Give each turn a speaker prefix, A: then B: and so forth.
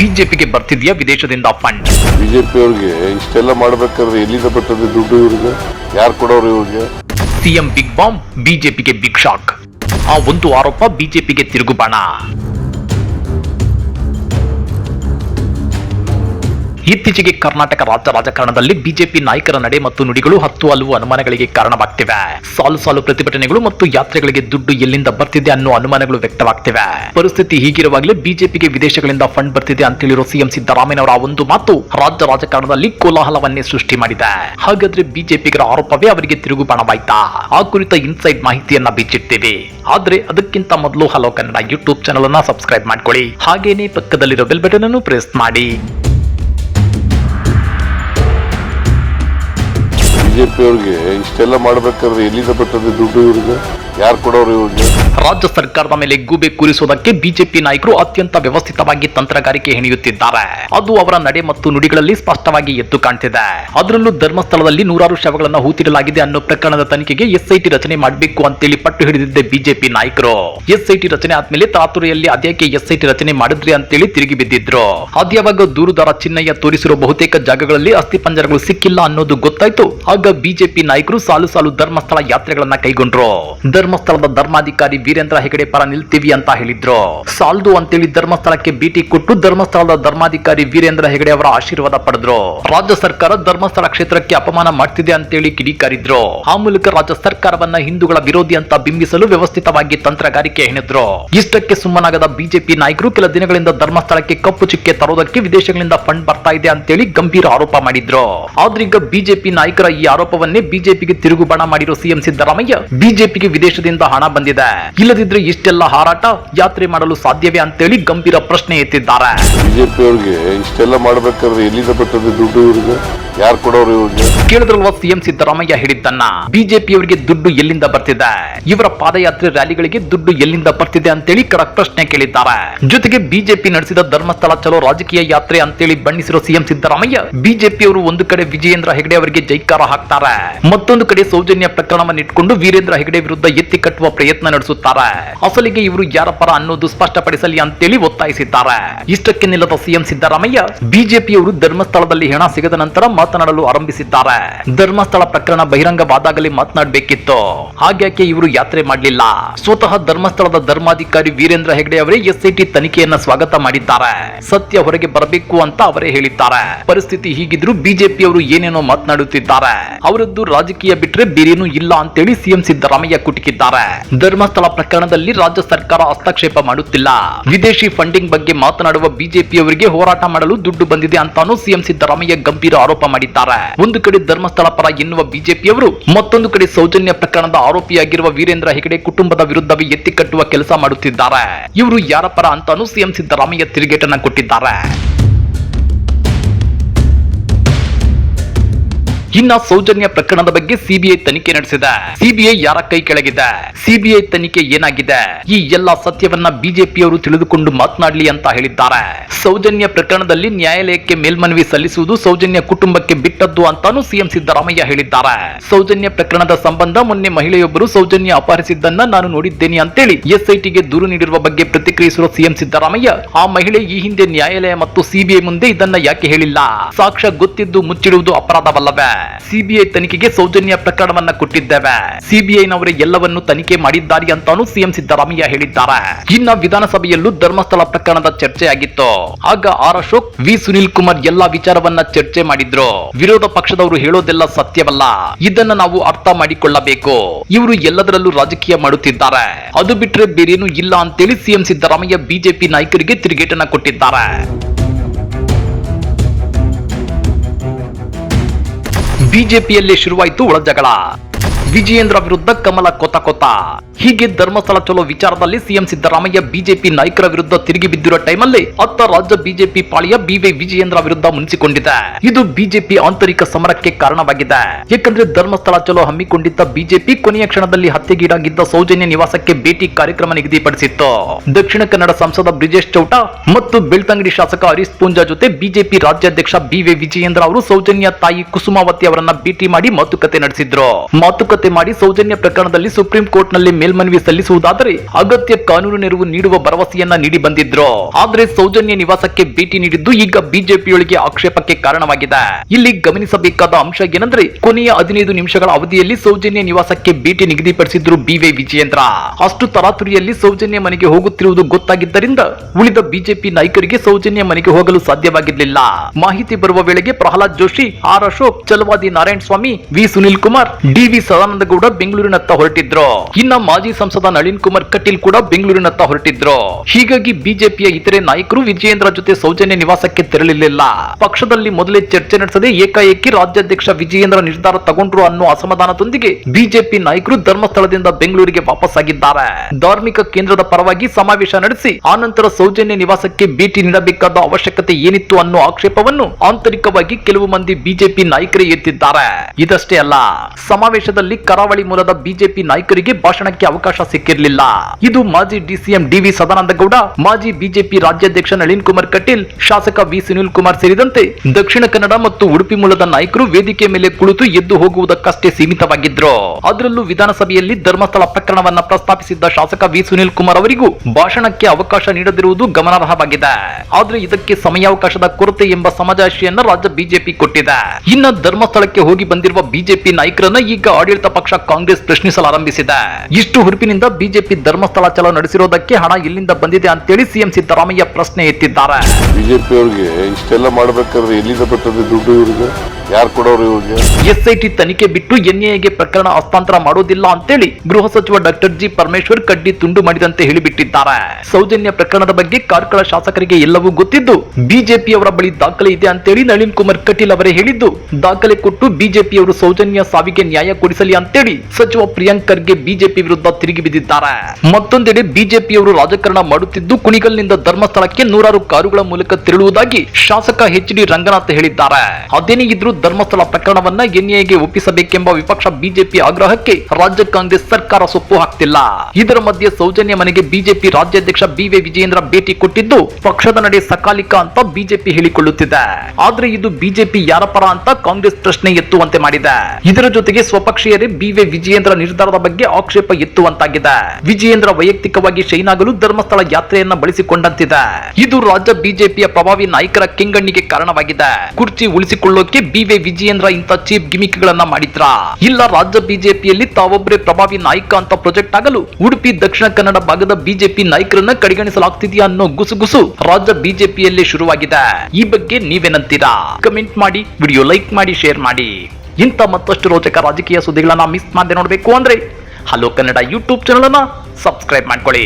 A: ಬಿಜೆಪಿಗೆ ಬರ್ತಿದ್ಯಾ ವಿದೇಶದಿಂದ fund?
B: BJP ಅವರಿಗೆ ಇಷ್ಟೆಲ್ಲ ಮಾಡ್ಬೇಕಾದ್ರೆ ಎಲ್ಲಿಂದ ಬರ್ತದೆ ದುಡ್ಡು ಇವ್ರಿಗೆ? ಯಾರು ಕೊಡೋರು ಇವ್ರಿಗೆ?
A: ಸಿಎಂ ಬಿಗ್ ಬಾಂಬ್ ಬಿಜೆಪಿಗೆ ಬಿಗ್ ಶಾಕ್. ಆ ಒಂದು ಆರೋಪ ಬಿಜೆಪಿಗೆ ತಿರುಗುಬಾಣ. ಇತ್ತೀಚೆಗೆ ಕರ್ನಾಟಕ ರಾಜ್ಯ ರಾಜಕಾರಣದಲ್ಲಿ ಬಿಜೆಪಿ ನಾಯಕರ ನಡೆ ಮತ್ತು ನುಡಿಗಳು ಹತ್ತು ಹಲವು ಅನುಮಾನಗಳಿಗೆ ಕಾರಣವಾಗ್ತಿವೆ. ಸಾಲು ಸಾಲು ಪ್ರತಿಭಟನೆಗಳು ಮತ್ತು ಯಾತ್ರೆಗಳಿಗೆ ದುಡ್ಡು ಎಲ್ಲಿಂದ ಬರ್ತಿದೆ ಅನ್ನೋ ಅನುಮಾನಗಳು ವ್ಯಕ್ತವಾಗ್ತಿವೆ. ಪರಿಸ್ಥಿತಿ ಹೀಗಿರುವಾಗಲೇ ಬಿಜೆಪಿಗೆ ವಿದೇಶಗಳಿಂದ ಫಂಡ್ ಬರ್ತಿದೆ ಅಂತ ಹೇಳಿರೋ ಸಿಎಂ ಸಿದ್ದರಾಮಯ್ಯನವರ ಅವರ ಒಂದು ಮಾತು ರಾಜ್ಯ ರಾಜಕಾರಣದಲ್ಲಿ ಕೋಲಾಹಲವನ್ನೇ ಸೃಷ್ಟಿ ಮಾಡಿದೆ. ಹಾಗಾದ್ರೆ ಬಿಜೆಪಿಗರ ಆರೋಪವೇ ಅವರಿಗೆ ತಿರುಗುಬಾಣವಾಯ್ತಾ ಆ ಕುರಿತ ಇನ್ಸೈಡ್ ಮಾಹಿತಿಯನ್ನ ಬಿಚ್ಚಿಡ್ತೀವಿ. ಆದ್ರೆ ಅದಕ್ಕಿಂತ ಮೊದಲು ಹಲೋ ಕನ್ನಡ ಯೂಟ್ಯೂಬ್ ಚಾನಲ್ ಅನ್ನ ಸಬ್ಸ್ಕ್ರೈಬ್ ಮಾಡ್ಕೊಳ್ಳಿ. ಹಾಗೇನೆ ಪಕ್ಕದಲ್ಲಿರೋ ಬೆಲ್ ಬಟನ್ ಅನ್ನು ಪ್ರೆಸ್ ಮಾಡಿ.
B: ಬಿಜೆಪಿ ಅವ್ರಿಗೆ ಇಷ್ಟೆಲ್ಲ ಮಾಡ್ಬೇಕಾದ್ರೆ ಎಲ್ಲಿಂದ ಬರ್ತದೆ ದುಡ್ಡು ಇವ್ರಿಗೆ? ಯಾರು ಕೊಡೋರು ಇವ್ರಿಗೆ?
A: ರಾಜ್ಯ ಸರ್ಕಾರದ ಮೇಲೆ ಗೂಬೆ ಕೂರಿಸುವುದಕ್ಕೆ ಬಿಜೆಪಿ ನಾಯಕರು ಅತ್ಯಂತ ವ್ಯವಸ್ಥಿತವಾಗಿ ತಂತ್ರಗಾರಿಕೆ ಹೆಣೆಯುತ್ತಿದ್ದಾರೆ. ಅದು ಅವರ ನಡೆ ಮತ್ತು ನುಡಿಗಳಲ್ಲಿ ಸ್ಪಷ್ಟವಾಗಿ ಎದ್ದು ಕಾಣ್ತಿದೆ. ಅದರಲ್ಲೂ ಧರ್ಮಸ್ಥಳದಲ್ಲಿ ನೂರಾರು ಶವಗಳನ್ನು ಹೂತಿಡಲಾಗಿದೆ ಅನ್ನೋ ಪ್ರಕರಣದ ತನಿಖೆಗೆ ಎಸ್ಐಟಿ ರಚನೆ ಮಾಡಬೇಕು ಅಂತೇಳಿ ಪಟ್ಟು ಹಿಡಿದಿದ್ದೆ ಬಿಜೆಪಿ ನಾಯಕರು. ಎಸ್ಐಟಿ ರಚನೆ ಆದ್ಮೇಲೆ ತಾತುರಿಯಲ್ಲಿ ಅದ್ಯಾಕೆ ಎಸ್ಐಟಿ ರಚನೆ ಮಾಡಿದ್ರಿ ಅಂತೇಳಿ ತಿರುಗಿ ಬಿದ್ದಿದ್ರು. ಅದ್ಯಾವಾಗ ದೂರುದಾರ ಚಿನ್ನಯ್ಯ ತೋರಿಸಿರುವ ಬಹುತೇಕ ಜಾಗಗಳಲ್ಲಿ ಅಸ್ಥಿಪಂಜರಗಳು ಸಿಕ್ಕಿಲ್ಲ ಅನ್ನೋದು ಗೊತ್ತಾಯ್ತು. ಆಗ ಬಿಜೆಪಿ ನಾಯಕರು ಸಾಲು ಸಾಲು ಧರ್ಮಸ್ಥಳ ಯಾತ್ರೆಗಳನ್ನ ಕೈಗೊಂಡ್ರು. ಧರ್ಮಸ್ಥಳದ ಧರ್ಮಾಧಿಕಾರಿ ವೀರೇಂದ್ರ ಹೆಗಡೆ ಪರ ನಿಲ್ತೀವಿ ಅಂತ ಹೇಳಿದ್ರು. ಸಾಲ್ದು ಅಂತೇಳಿ ಧರ್ಮಸ್ಥಳಕ್ಕೆ ಭೇಟಿ ಕೊಟ್ಟು ಧರ್ಮಸ್ಥಳದ ಧರ್ಮಾಧಿಕಾರಿ ವೀರೇಂದ್ರ ಹೆಗಡೆ ಅವರ ಆಶೀರ್ವಾದ ಪಡೆದ್ರು. ರಾಜ್ಯ ಸರ್ಕಾರ ಧರ್ಮಸ್ಥಳ ಕ್ಷೇತ್ರಕ್ಕೆ ಅಪಮಾನ ಮಾಡ್ತಿದೆ ಅಂತೇಳಿ ಕಿಡಿಕಾರಿದ್ರು. ಆ ಮೂಲಕ ರಾಜ್ಯ ಸರ್ಕಾರವನ್ನ ಹಿಂದೂಗಳ ವಿರೋಧಿ ಅಂತ ಬಿಂಬಿಸಲು ವ್ಯವಸ್ಥಿತವಾಗಿ ತಂತ್ರಗಾರಿಕೆ ಹೆಣೆದ್ರು. ಇಷ್ಟಕ್ಕೆ ಸುಮ್ಮನಾಗದ ಬಿಜೆಪಿ ನಾಯಕರು ಕೆಲ ದಿನಗಳಿಂದ ಧರ್ಮಸ್ಥಳಕ್ಕೆ ಕಪ್ಪು ಚುಕ್ಕೆ ತರೋದಕ್ಕೆ ವಿದೇಶಗಳಿಂದ ಫಂಡ್ ಬರ್ತಾ ಇದೆ ಅಂತೇಳಿ ಗಂಭೀರ ಆರೋಪ ಮಾಡಿದ್ರು. ಆದ್ರೀಗ ಬಿಜೆಪಿ ನಾಯಕರ ಈ ಆರೋಪವನ್ನೇ ಬಿಜೆಪಿಗೆ ತಿರುಗುಬಾಣ ಮಾಡಿರೋ ಸಿಎಂ ಸಿದ್ದರಾಮಯ್ಯ ಬಿಜೆಪಿಗೆ ವಿದೇಶದಿಂದ ಹಣ ಬಂದಿದೆ. ಇಲ್ಲದಿದ್ರೆ ಇಷ್ಟೆಲ್ಲ ಹಾರಾಟ ಯಾತ್ರೆ ಮಾಡಲು ಸಾಧ್ಯವೇ ಅಂತೇಳಿ ಗಂಭೀರ ಪ್ರಶ್ನೆ ಎತ್ತಿದ್ದಾರೆ.
B: ಬಿಜೆಪಿ ಅವ್ರಿಗೆ ಇಷ್ಟೆಲ್ಲ ಮಾಡ್ಬೇಕಾದ್ರೆ ಎಲ್ಲಿಂದ ಬರ್ತದೆ ದುಡ್ಡು ಇವ್ರಿಗೆ? ಯಾರು ಕೊಡೋರು
A: ಕೇಳಿದ್ರಲ್ವಾ ಸಿಎಂ ಸಿದ್ದರಾಮಯ್ಯ ಹೇಳಿದ್ದನ್ನ? ಬಿಜೆಪಿಯವರಿಗೆ ದುಡ್ಡು ಎಲ್ಲಿಂದ ಬರ್ತಿದೆ? ಇವರ ಪಾದಯಾತ್ರೆ ರ್ಯಾಲಿಗಳಿಗೆ ದುಡ್ಡು ಎಲ್ಲಿಂದ ಬರ್ತಿದೆ ಅಂತೇಳಿ ಖಡಕ್ ಪ್ರಶ್ನೆ ಕೇಳಿದ್ದಾರೆ. ಜೊತೆಗೆ ಬಿಜೆಪಿ ನಡೆಸಿದ ಧರ್ಮಸ್ಥಳ ಚಲೋ ರಾಜಕೀಯ ಯಾತ್ರೆ ಅಂತೇಳಿ ಬಣ್ಣಿಸಿರೋ ಸಿಎಂ ಸಿದ್ದರಾಮಯ್ಯ, ಬಿಜೆಪಿಯವರು ಒಂದು ಕಡೆ ವಿಜಯೇಂದ್ರ ಹೆಗಡೆ ಅವರಿಗೆ ಜೈಕಾರ ಹಾಕ್ತಾರೆ. ಮತ್ತೊಂದು ಕಡೆ ಸೌಜನ್ಯ ಪ್ರಕರಣವನ್ನು ಇಟ್ಕೊಂಡು ವೀರೇಂದ್ರ ಹೆಗಡೆ ವಿರುದ್ಧ ಎತ್ತಿ ಕಟ್ಟುವ ಪ್ರಯತ್ನ ನಡೆಸುತ್ತಾರೆ. ಅಸಲಿಗೆ ಇವರು ಯಾರ ಪರ ಅನ್ನೋದು ಸ್ಪಷ್ಟಪಡಿಸಲಿ ಅಂತೇಳಿ ಒತ್ತಾಯಿಸಿದ್ದಾರೆ. ಇಷ್ಟಕ್ಕೆ ನಿಲ್ಲದ ಸಿಎಂ ಸಿದ್ದರಾಮಯ್ಯ, ಬಿಜೆಪಿಯವರು ಧರ್ಮಸ್ಥಳದಲ್ಲಿ ಹೆಣ ಸಿಗದ ನಂತರ ಮಾತನಾಡಲು ಆರಂಭಿಸಿದ್ದಾರೆ. ಧರ್ಮಸ್ಥಳ ಪ್ರಕರಣ ಬಹಿರಂಗವಾದಾಗಲೇ ಮಾತನಾಡಬೇಕಿತ್ತು. ಹಾಗ್ಯಾಕೆ ಇವರು ಯಾತ್ರೆ ಮಾಡಲಿಲ್ಲ. ಸ್ವತಃ ಧರ್ಮಸ್ಥಳದ ಧರ್ಮಾಧಿಕಾರಿ ವೀರೇಂದ್ರ ಹೆಗಡೆ ಅವರೇ ಎಸ್ಐಟಿ ತನಿಖೆಯನ್ನ ಸ್ವಾಗತ ಮಾಡಿದ್ದಾರೆ. ಸತ್ಯ ಹೊರಗೆ ಬರಬೇಕು ಅಂತ ಅವರೇ ಹೇಳಿದ್ದಾರೆ. ಪರಿಸ್ಥಿತಿ ಹೀಗಿದ್ರು ಬಿಜೆಪಿ ಅವರು ಏನೇನೋ ಮಾತನಾಡುತ್ತಿದ್ದಾರೆ. ಅವರದ್ದು ರಾಜಕೀಯ ಬಿಟ್ರೆ ಬೇರೇನೂ ಇಲ್ಲ ಅಂತೇಳಿ ಸಿಎಂ ಸಿದ್ದರಾಮಯ್ಯ ಕುಟುಕಿದ್ದಾರೆ. ಧರ್ಮಸ್ಥಳ ಪ್ರಕರಣದಲ್ಲಿ ರಾಜ್ಯ ಸರ್ಕಾರ ಹಸ್ತಕ್ಷೇಪ ಮಾಡುತ್ತಿಲ್ಲ. ವಿದೇಶಿ ಫಂಡಿಂಗ್ ಬಗ್ಗೆ ಮಾತನಾಡುವ ಬಿಜೆಪಿಯವರಿಗೆ ಹೋರಾಟ ಮಾಡಲು ದುಡ್ಡು ಬಂದಿದೆ ಅಂತಾನು ಸಿಎಂ ಸಿದ್ದರಾಮಯ್ಯ ಗಂಭೀರ ಆರೋಪ ಮಾಡಿದ್ದಾರೆ. ಒಂದು ಕಡೆ ಧರ್ಮಸ್ಥಳ ಪರ ಎನ್ನುವ ಬಿಜೆಪಿಯವರು, ಮತ್ತೊಂದು ಕಡೆ ಸೌಜನ್ಯ ಪ್ರಕರಣದ ಆರೋಪಿಯಾಗಿರುವ ವೀರೇಂದ್ರ ಹೆಗಡೆ ಕುಟುಂಬದ ವಿರುದ್ಧವೇ ಎತ್ತಿ ಕಟ್ಟುವ ಕೆಲಸ ಮಾಡುತ್ತಿದ್ದಾರೆ. ಇವರು ಯಾರ ಪರ ಅಂತಾನು ಸಿಎಂ ಸಿದ್ದರಾಮಯ್ಯ ತಿರುಗೇಟನ್ನ ಕೊಟ್ಟಿದ್ದಾರೆ. ಇನ್ನ ಸೌಜನ್ಯ ಪ್ರಕರಣದ ಬಗ್ಗೆ ಸಿಬಿಐ ತನಿಖೆ ನಡೆಸಿದೆ. ಸಿಬಿಐ ಯಾರ ಕೈ ಕೆಳಗಿದೆ? ಸಿಬಿಐ ತನಿಖೆ ಏನಾಗಿದೆ? ಈ ಎಲ್ಲ ಸತ್ಯವನ್ನ ಬಿಜೆಪಿಯವರು ತಿಳಿದುಕೊಂಡು ಮಾತನಾಡಲಿ ಅಂತ ಹೇಳಿದ್ದಾರೆ. ಸೌಜನ್ಯ ಪ್ರಕರಣದಲ್ಲಿ ನ್ಯಾಯಾಲಯಕ್ಕೆ ಮೇಲ್ಮನವಿ ಸಲ್ಲಿಸುವುದು ಸೌಜನ್ಯ ಕುಟುಂಬಕ್ಕೆ ಬಿಟ್ಟದ್ದು ಅಂತಾನು ಸಿಎಂ ಸಿದ್ದರಾಮಯ್ಯ ಹೇಳಿದ್ದಾರೆ. ಸೌಜನ್ಯ ಪ್ರಕರಣದ ಸಂಬಂಧ ಮೊನ್ನೆ ಮಹಿಳೆಯೊಬ್ಬರು ಸೌಜನ್ಯ ಅಪಹರಿಸಿದ್ದನ್ನ ನಾನು ನೋಡಿದ್ದೇನೆ ಅಂತೇಳಿ ಎಸ್ಐಟಿಗೆ ದೂರು ನೀಡಿರುವ ಬಗ್ಗೆ ಪ್ರತಿಕ್ರಿಯಿಸಿರುವ ಸಿಎಂ ಸಿದ್ದರಾಮಯ್ಯ, ಆ ಮಹಿಳೆ ಈ ಹಿಂದೆ ನ್ಯಾಯಾಲಯ ಮತ್ತು ಸಿಬಿಐ ಮುಂದೆ ಇದನ್ನ ಯಾಕೆ ಹೇಳಿಲ್ಲ? ಸಾಕ್ಷ್ಯ ಗೊತ್ತಿದ್ದು ಮುಚ್ಚಿಡುವುದು ಅಪರಾಧವಲ್ಲವೇ? ಸಿಬಿಐ ತನಿಖೆಗೆ ಸೌಜನ್ಯ ಪ್ರಕರಣವನ್ನ ಕೊಟ್ಟಿದ್ದೇವೆ. ಸಿಬಿಐನವರೇ ಎಲ್ಲವನ್ನು ತನಿಖೆ ಮಾಡಿದ್ದಾರೆ ಅಂತಾನು ಸಿಎಂ ಸಿದ್ದರಾಮಯ್ಯ ಹೇಳಿದ್ದಾರೆ. ಇನ್ನ ವಿಧಾನಸಭೆಯಲ್ಲೂ ಧರ್ಮಸ್ಥಳ ಪ್ರಕರಣದ ಚರ್ಚೆಯಾಗಿತ್ತು. ಆಗ ಆರ್ ಅಶೋಕ್ ವಿ ಸುನಿಲ್ ಕುಮಾರ್ ಎಲ್ಲಾ ವಿಚಾರವನ್ನ ಚರ್ಚೆ ಮಾಡಿದ್ರು. ವಿರೋಧ ಪಕ್ಷದವರು ಹೇಳೋದೆಲ್ಲ ಸತ್ಯವಲ್ಲ. ಇದನ್ನ ನಾವು ಅರ್ಥ ಮಾಡಿಕೊಳ್ಳಬೇಕು. ಇವರು ಎಲ್ಲದರಲ್ಲೂ ರಾಜಕೀಯ ಮಾಡುತ್ತಿದ್ದಾರೆ. ಅದು ಬಿಟ್ರೆ ಬೇರೇನು ಇಲ್ಲ ಅಂತೇಳಿ ಸಿಎಂ ಸಿದ್ದರಾಮಯ್ಯ ಬಿಜೆಪಿ ನಾಯಕರಿಗೆ ತಿರುಗೇಟನ ಕೊಟ್ಟಿದ್ದಾರೆ. ಬಿಜೆಪಿಯಲ್ಲಿ ಶುರುವಾಯಿತು ಒಳಜಗಳ. ವಿಜಯೇಂದ್ರ ವಿರುದ್ಧ ಕಮಲ ಕೊತ ಕೊತ. ಹೀಗೆ ಧರ್ಮಸ್ಥಳ ಚಲೋ ವಿಚಾರದಲ್ಲಿ ಸಿಎಂ ಸಿದ್ದರಾಮಯ್ಯ ಬಿಜೆಪಿ ನಾಯಕರ ವಿರುದ್ಧ ತಿರುಗಿ ಬಿದ್ದಿರೋ ಟೈಮಲ್ಲಿ ಅತ್ತ ರಾಜ್ಯ ಬಿಜೆಪಿ ಪಾಳಿಯ ಬಿವೈ ವಿಜಯೇಂದ್ರ ವಿರುದ್ಧ ಮುನಿಸಿಕೊಂಡಿದೆ. ಇದು ಬಿಜೆಪಿ ಆಂತರಿಕ ಸಮರಕ್ಕೆ ಕಾರಣವಾಗಿದೆ. ಯಾಕಂದ್ರೆ ಧರ್ಮಸ್ಥಳ ಚಲೋ ಹಮ್ಮಿಕೊಂಡಿದ್ದ ಬಿಜೆಪಿ ಕೊನೆಯ ಕ್ಷಣದಲ್ಲಿ ಹತ್ಯೆಗೀಡಾಗಿದ್ದ ಸೌಜನ್ಯ ನಿವಾಸಕ್ಕೆ ಭೇಟಿ ಕಾರ್ಯಕ್ರಮ ನಿಗದಿಪಡಿಸಿತ್ತು. ದಕ್ಷಿಣ ಕನ್ನಡ ಸಂಸದ ಬ್ರಿಜೇಶ್ ಚೌಟ ಮತ್ತು ಬೆಳ್ತಂಗಡಿ ಶಾಸಕ ಹರೀಶ್ ಪೂಂಜಾ ಜೊತೆ ಬಿಜೆಪಿ ರಾಜ್ಯಾಧ್ಯಕ್ಷ ಬಿವೈ ವಿಜಯೇಂದ್ರ ಅವರು ಸೌಜನ್ಯ ತಾಯಿ ಕುಸುಮಾವತಿ ಅವರನ್ನ ಭೇಟಿ ಮಾಡಿ ಮಾತುಕತೆ ನಡೆಸಿದ್ರು. ಮಾತುಕತೆ ಮಧ್ಯಸ್ಥತೆ ಮಾಡಿ ಸೌಜನ್ಯ ಪ್ರಕರಣದಲ್ಲಿ ಸುಪ್ರೀಂ ಕೋರ್ಟ್ನಲ್ಲಿ ಮೇಲ್ಮನವಿ ಸಲ್ಲಿಸುವುದಾದರೆ ಅಗತ್ಯ ಕಾನೂನು ನೆರವು ನೀಡುವ ಭರವಸೆಯನ್ನ ನೀಡಿ ಬಂದಿದ್ರು. ಆದ್ರೆ ಸೌಜನ್ಯ ನಿವಾಸಕ್ಕೆ ಭೇಟಿ ನೀಡಿದ್ದು ಈಗ ಬಿಜೆಪಿಯೊಳಗೆ ಆಕ್ಷೇಪಕ್ಕೆ ಕಾರಣವಾಗಿದೆ. ಇಲ್ಲಿ ಗಮನಿಸಬೇಕಾದ ಅಂಶ ಏನಂದ್ರೆ ಕೊನೆಯ ಹದಿನೈದು ನಿಮಿಷಗಳ ಅವಧಿಯಲ್ಲಿ ಸೌಜನ್ಯ ನಿವಾಸಕ್ಕೆ ಭೇಟಿ ನಿಗದಿಪಡಿಸಿದ್ರು ಬಿವೈ ವಿಜಯೇಂದ್ರ. ಅಷ್ಟು ತರಾತುರಿಯಲ್ಲಿ ಸೌಜನ್ಯ ಮನೆಗೆ ಹೋಗುತ್ತಿರುವುದು ಗೊತ್ತಾಗಿದ್ದರಿಂದ ಉಳಿದ ಬಿಜೆಪಿ ನಾಯಕರಿಗೆ ಸೌಜನ್ಯ ಮನೆಗೆ ಹೋಗಲು ಸಾಧ್ಯವಾಗಿರಲಿಲ್ಲ. ಮಾಹಿತಿ ಬರುವ ವೇಳೆಗೆ Prahlad Joshi, R Ashok, Chalavadi Narayana Swamy V Sunil Kumar D V Sadananda Gowda ಬೆಂಗಳೂರಿನತ್ತ ಹೊರಟಿದ್ರು. ಇನ್ನ ಮಾಜಿ ಸಂಸದ ನಳಿನ್ ಕುಮಾರ್ ಕಟೀಲ್ ಕೂಡ ಬೆಂಗಳೂರಿನತ್ತ ಹೊರಟಿದ್ರು. ಹೀಗಾಗಿ ಬಿಜೆಪಿಯ ಇತರೆ ನಾಯಕರು ವಿಜಯೇಂದ್ರ ಜೊತೆ ಸೌಜನ್ಯ ನಿವಾಸಕ್ಕೆ ತೆರಳಿರಲಿಲ್ಲ ಪಕ್ಷದಲ್ಲಿ ಮೊದಲೇ ಚರ್ಚೆ ನಡೆಸದೆ ಏಕಾಏಕಿ ರಾಜ್ಯಾಧ್ಯಕ್ಷ ವಿಜಯೇಂದ್ರ ನಿರ್ಧಾರ ತಗೊಂಡ್ರು ಅನ್ನೋ ಅಸಮಾಧಾನದೊಂದಿಗೆ ಬಿಜೆಪಿ ನಾಯಕರು ಧರ್ಮಸ್ಥಳದಿಂದ ಬೆಂಗಳೂರಿಗೆ ವಾಪಸ್ಸಾಗಿದ್ದಾರೆ. ಧಾರ್ಮಿಕ ಕೇಂದ್ರದ ಪರವಾಗಿ ಸಮಾವೇಶ ನಡೆಸಿ ಆನಂತರ ಸೌಜನ್ಯ ನಿವಾಸಕ್ಕೆ ಭೇಟಿ ನೀಡಬೇಕಾದ ಅವಶ್ಯಕತೆ ಏನಿತ್ತು ಅನ್ನೋ ಆಕ್ಷೇಪವನ್ನು ಆಂತರಿಕವಾಗಿ ಕೆಲವು ಮಂದಿ ಬಿಜೆಪಿ ನಾಯಕರೇ ಎತ್ತಿದ್ದಾರೆ. ಇದಷ್ಟೇ ಅಲ್ಲ, ಸಮಾವೇಶದಲ್ಲಿ ಕರಾವಳಿ ಮೂಲದ ಬಿಜೆಪಿ ನಾಯಕರಿಗೆ ಭಾಷಣಕ್ಕೆ ಅವಕಾಶ ಸಿಕ್ಕಿರಲಿಲ್ಲ. ಇದು ಮಾಜಿ ಡಿಸಿಎಂ ಡಿವಿ ಸದಾನಂದಗೌಡ, ಮಾಜಿ ಬಿಜೆಪಿ ರಾಜ್ಯಾಧ್ಯಕ್ಷ ನಳಿನ್ ಕುಮಾರ್ ಕಟೀಲ್, ಶಾಸಕ ವಿ. ಸುನಿಲ್ ಕುಮಾರ್ ಸೇರಿದಂತೆ ದಕ್ಷಿಣ ಕನ್ನಡ ಮತ್ತು ಉಡುಪಿ ಮೂಲದ ನಾಯಕರು ವೇದಿಕೆ ಮೇಲೆ ಕುಳಿತು ಎದ್ದು ಹೋಗುವುದಕ್ಕಷ್ಟೇ ಸೀಮಿತವಾಗಿದ್ರು. ಅದರಲ್ಲೂ ವಿಧಾನಸಭೆಯಲ್ಲಿ ಧರ್ಮಸ್ಥಳ ಪ್ರಕರಣವನ್ನ ಪ್ರಸ್ತಾಪಿಸಿದ್ದ ಶಾಸಕ ವಿ. ಸುನಿಲ್ ಕುಮಾರ್ ಅವರಿಗೂ ಭಾಷಣಕ್ಕೆ ಅವಕಾಶ ನೀಡದಿರುವುದು ಗಮನಾರ್ಹವಾಗಿದೆ. ಆದ್ರೆ ಇದಕ್ಕೆ ಸಮಯಾವಕಾಶದ ಕೊರತೆ ಎಂಬ ಸಮಾಜಾಶಿಯನ್ನ ರಾಜ್ಯ ಬಿಜೆಪಿ ಕೊಟ್ಟಿದೆ. ಇನ್ನ ಧರ್ಮಸ್ಥಳಕ್ಕೆ ಹೋಗಿ ಬಂದಿರುವ ಬಿಜೆಪಿ ನಾಯಕರನ್ನ ಈಗ ಆಡಳಿತ ಪಕ್ಷ ಕಾಂಗ್ರೆಸ್ ಪ್ರಶ್ನಿಸಲಾರಂಭಿಸಿದೆ ಇಷ್ಟು ಹುರುಪಿನಿಂದ ಬಿಜೆಪಿ ಧರ್ಮಸ್ಥಳ ಚಲೋ ನಡೆಸಿರೋದಕ್ಕೆ ಹಣ ಎಲ್ಲಿಂದ ಬಂದಿದೆ ಅಂತೇಳಿ ಸಿಎಂ ಸಿದ್ದರಾಮಯ್ಯ ಪ್ರಶ್ನೆ ಎತ್ತಿದ್ದಾರೆ.
B: ಬಿಜೆಪಿ ಅವರಿಗೆ ಇಷ್ಟೆಲ್ಲ ಮಾಡ್ಬೇಕಾದ್ರೆ ಎಲ್ಲಿಂದ ಬರ್ತದೆ ದುಡ್ಡು ಇವ್ರಿಗೆ? ಯಾರು ಕೊಡೋರು
A: ಎಸ್ಐಟಿ ತನಿಖೆ ಬಿಟ್ಟು ಎನ್ಐಎಗೆ ಪ್ರಕರಣ ಹಸ್ತಾಂತರ ಮಾಡೋದಿಲ್ಲ ಅಂತೇಳಿ ಗೃಹ ಸಚಿವ ಡಾಕ್ಟರ್ ಜಿ ಪರಮೇಶ್ವರ್ ಕಡ್ಡಿ ತುಂಡು ಮಾಡಿದಂತೆ ಹೇಳಿಬಿಟ್ಟಿದ್ದಾರೆ. ಸೌಜನ್ಯ ಪ್ರಕರಣದ ಬಗ್ಗೆ ಕಾರ್ಕಳ ಶಾಸಕರಿಗೆ ಎಲ್ಲವೂ ಗೊತ್ತಿದ್ದು, ಬಿಜೆಪಿಯವರ ಬಳಿ ದಾಖಲೆ ಇದೆ ಅಂತೇಳಿ ನಳಿನ್ ಕುಮಾರ್ ಕಟೀಲ್ ಅವರೇ ಹೇಳಿದ್ದು, ದಾಖಲೆ ಕೊಟ್ಟು ಬಿಜೆಪಿಯವರು ಸೌಜನ್ಯ ಸಾವಿಗೆ ನ್ಯಾಯ ಕೊಡಿಸಲಿ ಅಂತೇಳಿ ಸಚಿವ ಪ್ರಿಯಾಂಕರ್ಗೆ ಬಿಜೆಪಿ ವಿರುದ್ಧ ತಿರುಗಿ ಬಿದ್ದಿದ್ದಾರೆ. ಮತ್ತೊಂದೆಡೆ ಬಿಜೆಪಿಯವರು ರಾಜಕಾರಣ ಮಾಡುತ್ತಿದ್ದು, ಕುಣಿಗಲ್ನಿಂದ ಧರ್ಮಸ್ಥಳಕ್ಕೆ ನೂರಾರು ಕಾರುಗಳ ಮೂಲಕ ತೆರಳುವುದಾಗಿ ಶಾಸಕ ಎಚ್ ಡಿ ರಂಗನಾಥ್ ಹೇಳಿದ್ದಾರೆ. ಅದೇನೇ ಇದ್ರೂ ಧರ್ಮಸ್ಥಳ ಪ್ರಕರಣವನ್ನ ಎನ್ಐಎಗೆ ಒಪ್ಪಿಸಬೇಕೆಂಬ ವಿಪಕ್ಷ ಬಿಜೆಪಿ ಆಗ್ರಹಕ್ಕೆ ರಾಜ್ಯ ಕಾಂಗ್ರೆಸ್ ಸರ್ಕಾರ ಸೊಪ್ಪು ಹಾಕ್ತಿಲ್ಲ. ಇದರ ಮಧ್ಯೆ ಸೌಜನ್ಯ ಮನೆಗೆ ಬಿಜೆಪಿ ರಾಜ್ಯಾಧ್ಯಕ್ಷ ಬಿವಿ ವಿಜಯೇಂದ್ರ ಭೇಟಿ ಕೊಟ್ಟಿದ್ದು ಪಕ್ಷದ ನಡೆ ಸಕಾಲಿಕ ಅಂತ ಬಿಜೆಪಿ ಹೇಳಿಕೊಳ್ಳುತ್ತಿದೆ. ಆದ್ರೆ ಇದು ಬಿಜೆಪಿ ಯಾರ ಪರ ಅಂತ ಕಾಂಗ್ರೆಸ್ ಪ್ರಶ್ನೆ ಎತ್ತುವಂತೆ ಮಾಡಿದೆ. ಇದರ ಜೊತೆಗೆ ಸ್ವಪಕ್ಷೀಯರೇ ಬಿವಿ ವಿಜಯೇಂದ್ರ ನಿರ್ಧಾರದ ಬಗ್ಗೆ ಆಕ್ಷೇಪ ಎತ್ತುವಂತಾಗಿದೆ. ವಿಜಯೇಂದ್ರ ವೈಯಕ್ತಿಕವಾಗಿ ಶೈನಾಗಲು ಧರ್ಮಸ್ಥಳ ಯಾತ್ರೆಯನ್ನ ಬಳಸಿಕೊಂಡಂತಿದೆ. ಇದು ರಾಜ್ಯ ಬಿಜೆಪಿಯ ಪ್ರಭಾವಿ ನಾಯಕರ ಕೆಂಗಣ್ಣಿಗೆ ಕಾರಣವಾಗಿದೆ. ಕುರ್ಚಿ ಉಳಿಸಿಕೊಳ್ಳೋಕೆ ಬಿವೈ ವಿಜಯೇಂದ್ರ ಇಂಥ ಚೀಪ್ ಗಿಮಿಕ್ಗಳನ್ನ ಮಾಡಿದ್ರ? ಇಲ್ಲ, ರಾಜ್ಯ ಬಿಜೆಪಿಯಲ್ಲಿ ತಾವೊಬ್ಬರೇ ಪ್ರಭಾವಿ ನಾಯಕ ಅಂತ ಪ್ರೊಜೆಕ್ಟ್ ಆಗಲು ಉಡುಪಿ, ದಕ್ಷಿಣ ಕನ್ನಡ ಭಾಗದ ಬಿಜೆಪಿ ನಾಯಕರನ್ನ ಕಡೆಗಣಿಸಲಾಗ್ತಿದೆಯಾ ಅನ್ನೋ ಗುಸುಗುಸು ರಾಜ್ಯ ಬಿಜೆಪಿಯಲ್ಲೇ ಶುರುವಾಗಿದೆ. ಈ ಬಗ್ಗೆ ನೀವೇನಂತೀರಾ? ಕಮೆಂಟ್ ಮಾಡಿ, ವಿಡಿಯೋ ಲೈಕ್ ಮಾಡಿ, ಶೇರ್ ಮಾಡಿ. ಇಂಥ ಮತ್ತಷ್ಟು ರೋಚಕ ರಾಜಕೀಯ ಸುದ್ದಿಗಳನ್ನ ಮಿಸ್ ಮಾಡದೆ ನೋಡಬೇಕು ಅಂದ್ರೆ ಹಲೋ ಕನ್ನಡ ಯೂಟ್ಯೂಬ್ ಚಾನಲ್ ಅನ್ನ ಸಬ್ಸ್ಕ್ರೈಬ್ ಮಾಡ್ಕೊಳ್ಳಿ.